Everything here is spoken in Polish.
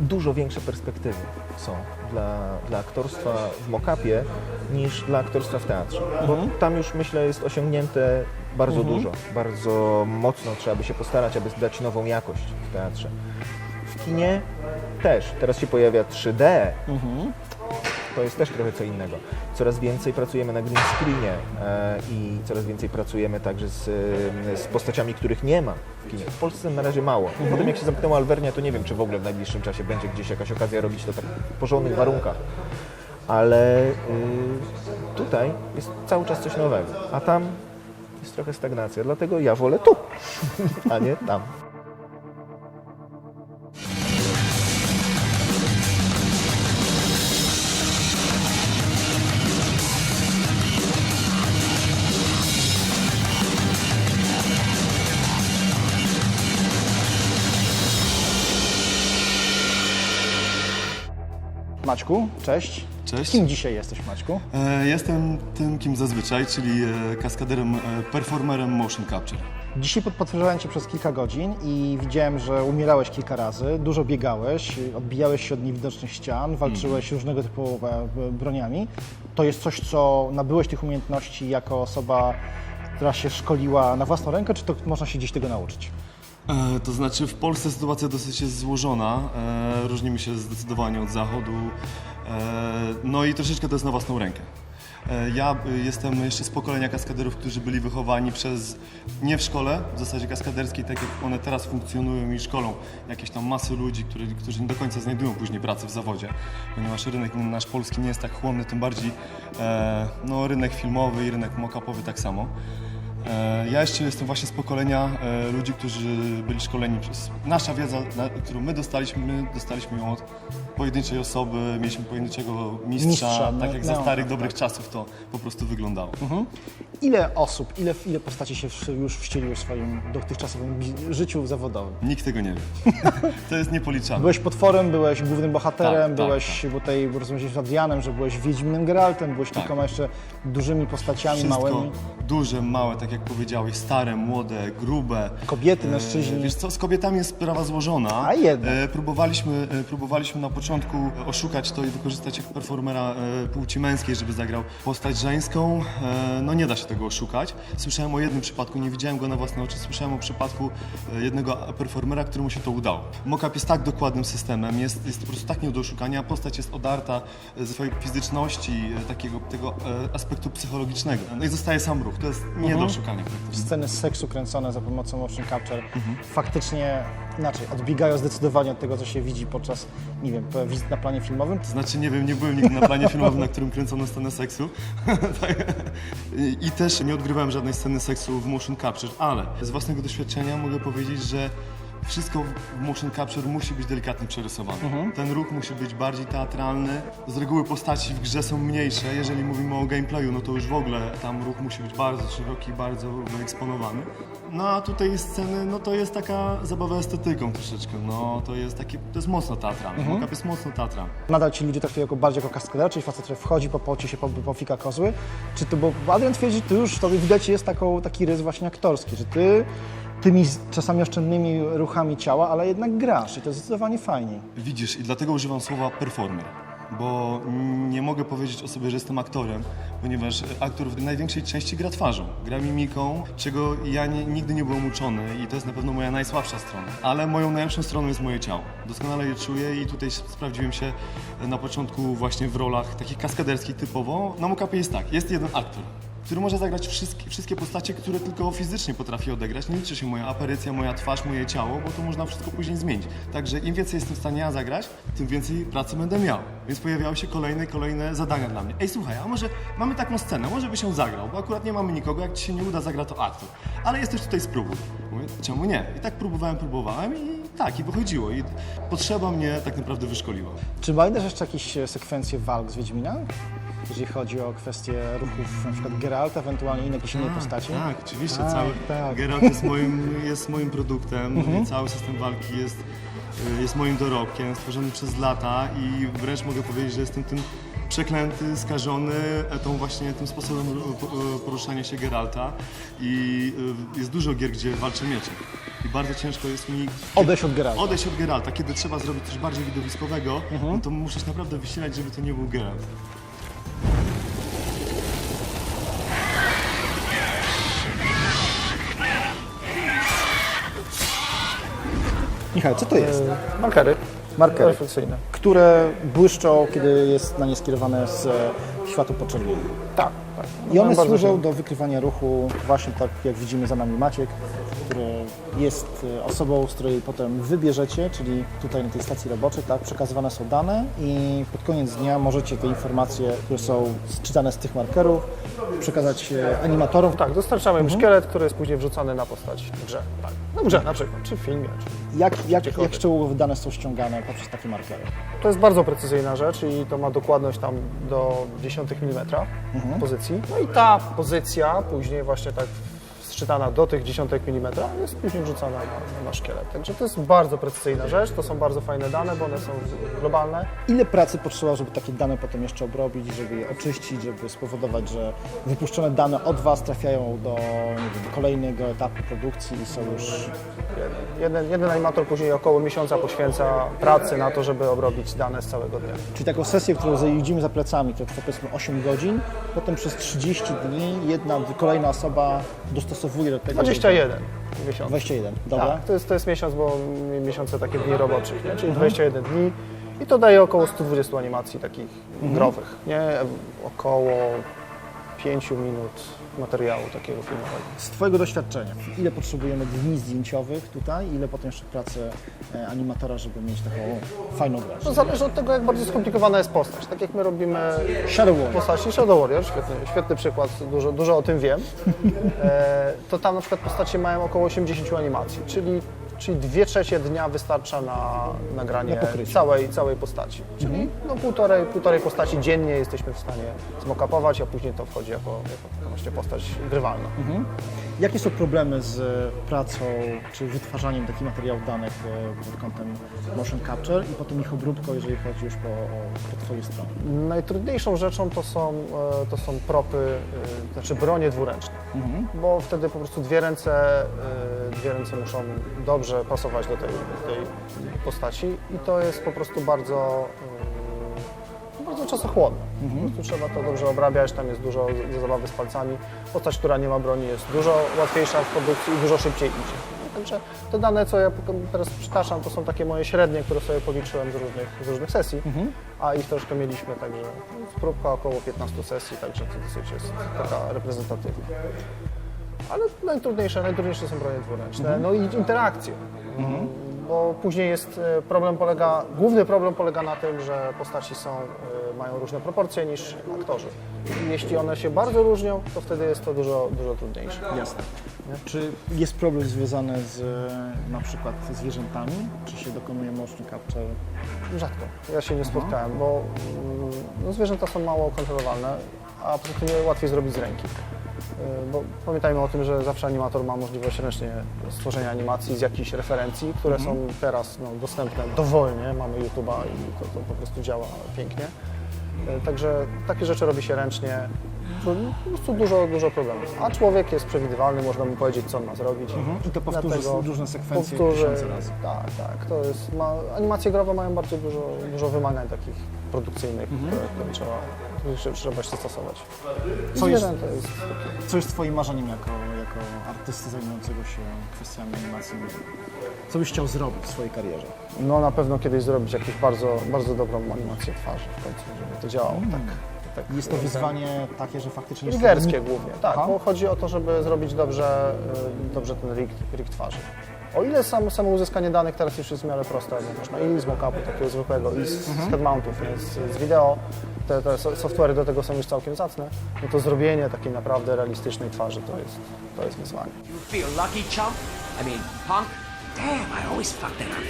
dużo większe perspektywy są dla, dla aktorstwa w mock-upie niż dla aktorstwa w teatrze. Bo tam już myślę jest osiągnięte bardzo dużo, bardzo mocno trzeba by się postarać, aby dać nową jakość w teatrze. W kinie też. Teraz się pojawia 3D, to jest też trochę co innego. Coraz więcej pracujemy na green screenie e, i coraz więcej pracujemy także z, e, z postaciami, których nie ma w kinie. W Polsce na razie mało. Potem jak się zamknęła Alwernia, to nie wiem, czy w ogóle w najbliższym czasie będzie gdzieś jakaś okazja robić to tak w porządnych warunkach. Ale y, tutaj jest cały czas coś nowego, a tam jest trochę stagnacja. Dlatego ja wolę tu, a nie tam. Maćku, cześć. Cześć. Kim dzisiaj jesteś, Maćku? E, Jestem tym, kim zazwyczaj, czyli e, kaskaderem, e, performerem motion capture. Dzisiaj pod- podpowiadałem Cię przez kilka godzin i widziałem, że umierałeś kilka razy, dużo biegałeś, odbijałeś się od niewidocznych ścian, walczyłeś różnego typu e, broniami. To jest coś, co nabyłeś tych umiejętności jako osoba, która się szkoliła na własną rękę, czy to można się gdzieś tego nauczyć? E, To znaczy w Polsce sytuacja dosyć jest złożona, e, różnimy się zdecydowanie od zachodu, e, no i troszeczkę to jest na własną rękę. E, Ja e, jestem jeszcze z pokolenia kaskaderów, którzy byli wychowani przez, nie w szkole, w zasadzie kaskaderskiej, tak jak one teraz funkcjonują i szkolą jakieś tam masy ludzi, którzy, którzy nie do końca znajdują później pracy w zawodzie, ponieważ rynek nasz polski nie jest tak chłonny, tym bardziej e, no, rynek filmowy i rynek mock-upowy tak samo. E, Ja jeszcze jestem właśnie z pokolenia e, ludzi, którzy byli szkoleni przez... Nasza wiedza, którą my dostaliśmy, my dostaliśmy ją od pojedynczej osoby, mieliśmy pojedynczego mistrza, Mistrza, no, tak jak za no, starych, tak, dobrych czasów to po prostu wyglądało. Ile osób, ile, ile postaci się już wcieliło w swoim dotychczasowym życiu zawodowym? Nikt tego nie wie. to jest niepoliczalne. Byłeś potworem, byłeś głównym bohaterem, Tak, tak, byłeś tutaj, rozmawialiśmy z Adrianem, że byłeś Wiedźminem Geraltem, byłeś Tak. kilkoma jeszcze dużymi postaciami, Wszystko małymi. duże, małe, tak jak powiedziałeś, stare, młode, grube. Kobiety, E, mężczyźni. Wiesz co, z kobietami jest sprawa złożona. A jednak. E, próbowaliśmy, e, próbowaliśmy na początku oszukać to i wykorzystać jako performera płci męskiej, żeby zagrał postać żeńską. No nie da się tego oszukać. Słyszałem o jednym przypadku, nie widziałem go na własne oczy, słyszałem o przypadku jednego performera, któremu się to udało. Mockup jest tak dokładnym systemem, jest, jest po prostu tak nie do oszukania, postać jest odarta ze swojej fizyczności, takiego tego aspektu psychologicznego. No i zostaje sam ruch, to jest nie do oszukania praktycznie. Sceny seksu kręcone za pomocą motion capture Mhm. faktycznie inaczej, odbiegają zdecydowanie od tego, co się widzi podczas, nie wiem, wizyt na planie filmowym. To znaczy, nie wiem, nie byłem nigdy na planie filmowym, na którym kręcono scenę seksu. Tak. I, I też nie odgrywałem żadnej sceny seksu w motion capture, ale z własnego doświadczenia mogę powiedzieć, że wszystko w motion capture musi być delikatnie przerysowane. Ten ruch musi być bardziej teatralny. Z reguły postaci w grze są mniejsze. Jeżeli mówimy o gameplayu, no to już w ogóle tam ruch musi być bardzo szeroki, bardzo wyeksponowany. No a tutaj sceny, no to jest taka zabawa estetyką troszeczkę. No to jest takie, to jest mocno teatralne. Mhm. jest mocno teatralny. Nadal ci ludzie traktują jako bardziej jako kaskadera, czyli facet, który wchodzi po pocie się, po, pofika kozły. Czy to, bo Adrian twierdzi, że ty już, to widać jest taką, taki rys właśnie aktorski, że ty tymi czasami oszczędnymi ruchami ciała, ale jednak grasz i to zdecydowanie fajniej. Widzisz, i dlatego używam słowa performer, bo nie mogę powiedzieć o sobie, że jestem aktorem, ponieważ aktor w największej części gra twarzą, gra mimiką, czego ja nie, nigdy nie byłem uczony i to jest na pewno moja najsłabsza strona. Ale moją najlepszą stroną jest moje ciało. Doskonale je czuję i tutaj sprawdziłem się na początku właśnie w rolach takich kaskaderskich typowo. Na mokapie jest tak, jest jeden aktor, który może zagrać wszystkie, wszystkie postacie, które tylko fizycznie potrafi odegrać. Nie liczy się moja aparycja, moja twarz, moje ciało, bo to można wszystko później zmienić. Także im więcej jestem w stanie ja zagrać, tym więcej pracy będę miał. Więc pojawiały się kolejne, kolejne zadania dla mnie. Ej, słuchaj, a może mamy taką scenę, może by się zagrał, bo akurat nie mamy nikogo, jak ci się nie uda, zagra to aktor. Ale jesteś tutaj, spróbuj. Mówię, czemu nie? I tak próbowałem, próbowałem i tak, i wychodziło. I potrzeba mnie tak naprawdę wyszkoliła. Czy pamiętasz jeszcze jakieś e, sekwencje walk z Wiedźmina? Jeżeli chodzi o kwestie ruchów na przykład Geralta, ewentualnie inne jakieś inne postaci? Tak, oczywiście. Tak, cały tak. Geralt jest moim, jest moim produktem. Cały system walki jest, y, jest moim dorobkiem, stworzony przez lata i wręcz mogę powiedzieć, że jestem tym przeklęty, skażony tą właśnie tym sposobem po- e, poruszania się Geralta i y, jest dużo gier, gdzie walczę mieczem. i bardzo ciężko jest mi Odejść od Geralta. odejść od Geralta. Kiedy trzeba zrobić coś bardziej widowiskowego, no to musisz naprawdę wysilać, żeby to nie był Geralt. Michał, co to jest? Markery. Markery. Refleksyjne. Które błyszczą, kiedy jest na nie skierowane z e, światła podczerwieni. Tak, tak. I one Bardzo służą się- do wykrywania ruchu, właśnie tak jak widzimy za nami Maciek, który jest e, osobą, z której potem wybierzecie, czyli tutaj na tej stacji roboczej, tak, przekazywane są dane i pod koniec dnia możecie te informacje, które są czytane z tych markerów, przekazać e, animatorom. Tak, dostarczamy im szkielet, który jest później wrzucany na postać w grze. Tak. No w grze na przykład, czy w filmie. Czy... Jak, jak, jak szczegółowo dane są ściągane poprzez takie markery? To jest bardzo precyzyjna rzecz i to ma dokładność tam do 10 mm pozycji. No i ta pozycja później właśnie tak sczytana do tych 10 mm jest później wrzucana na, na szkielet. Także to jest bardzo precyzyjna rzecz, to są bardzo fajne dane, bo one są globalne. Ile pracy potrzeba, żeby takie dane potem jeszcze obrobić, żeby je oczyścić, żeby spowodować, że wypuszczone dane od Was trafiają do wiem, kolejnego etapu produkcji i są już... Jeden, jeden animator później około miesiąca poświęca pracy na to, żeby obrobić dane z całego dnia. Czyli taką sesję, którą widzimy za plecami, która trwa powiedzmy 8 godzin, potem przez 30 dni jedna, kolejna osoba dostosowuje do tego... 21 miesiąc. 21, dobra? Tak, to jest, to jest miesiąc, bo mi- miesiące takie dni roboczych, nie? czyli 21 dni i to daje około 120 animacji takich growych, nie? Około 5 minut materiału takiego filmowego. Z Twojego doświadczenia, ile potrzebujemy dni zdjęciowych tutaj, ile potem jeszcze pracy e, animatora, żeby mieć taką fajną grę? To zależy od tego, jak bardzo skomplikowana jest postać. Tak jak my robimy Shadow Warrior. postaci Shadow Warrior, świetny, świetny przykład, dużo, dużo o tym wiem, e, to tam na przykład postacie mają około 80 animacji, czyli, czyli dwie trzecie dnia wystarcza na nagranie całej, całej postaci. Czyli no, półtorej, półtorej postaci dziennie jesteśmy w stanie zmokapować, a później to wchodzi jako, jako właśnie postać grywalna. Jakie są problemy z pracą czy wytwarzaniem takich materiałów danych e, pod kątem motion capture i potem ich obróbką, jeżeli chodzi już po, o, po Twojej stronie? Najtrudniejszą rzeczą to są, e, to są propy, e, znaczy bronie dwuręczne, bo wtedy po prostu dwie ręce, e, dwie ręce muszą dobrze pasować do tej, tej postaci i to jest po prostu bardzo, e, bardzo czasochłonne. Po prostu trzeba to dobrze obrabiać, tam jest dużo zabawy z palcami. Postać, która nie ma broni jest dużo łatwiejsza w produkcji i dużo szybciej idzie. Także te dane, co ja teraz przytaczam, to są takie moje średnie, które sobie policzyłem z różnych, z różnych sesji, a ich troszkę mieliśmy, także próbka około 15 sesji, także to dosyć jest taka reprezentatywna. Ale najtrudniejsze, najtrudniejsze są bronie dwuręczne, no i interakcje. Bo później jest e, problem polega, główny problem polega na tym, że postaci są, e, mają różne proporcje niż aktorzy. I jeśli one się bardzo różnią, to wtedy jest to dużo, dużo trudniejsze. Jasne. Czy jest problem związany z e, na przykład zwierzętami? Czy się dokonuje motion capture? Rzadko. Ja się nie spotkałem, bo mm, no, zwierzęta są mało kontrolowalne, a poza tym je łatwiej zrobić z ręki. Y, Bo pamiętajmy o tym, że zawsze animator ma możliwość ręcznie stworzenia animacji z jakichś referencji, które są teraz no, dostępne dowolnie. Mamy YouTube'a i to, to po prostu działa pięknie. Y, Także takie rzeczy robi się ręcznie. Po prostu dużo, dużo problemów. A człowiek jest przewidywalny, można mu powiedzieć, co on ma zrobić. I to powtórzy Dlatego różne sekwencje powtórzy- tysiące razy. Tak, tak. To jest, ma, animacje growe mają bardzo dużo, dużo wymagań takich produkcyjnych, które, które trzeba, które trzeba się stosować. Co jest- zwierzęta jest Co jest Twoim marzeniem jako, jako artysty zajmującego się kwestiami animacji? Co byś chciał zrobić w swojej karierze? No na pewno kiedyś zrobić jakąś bardzo, bardzo dobrą animację twarzy w końcu, żeby to działało tak. tak Jest to wyzwanie takie, że faktycznie... to- głównie, tak, Aha. bo chodzi o to, żeby zrobić dobrze, y, dobrze ten rig, rig twarzy. O ile sam, samo uzyskanie danych teraz już jest w miarę proste, bo można i z mockupu takiego zwykłego, i z, Mhm. z headmountów? Z, z wideo, te, te do tego są już całkiem zacne, no to zrobienie takiej naprawdę realistycznej twarzy to jest, to jest wyzwanie. You feel lucky, chump? I mean, punk? Damn, I always fuck that up.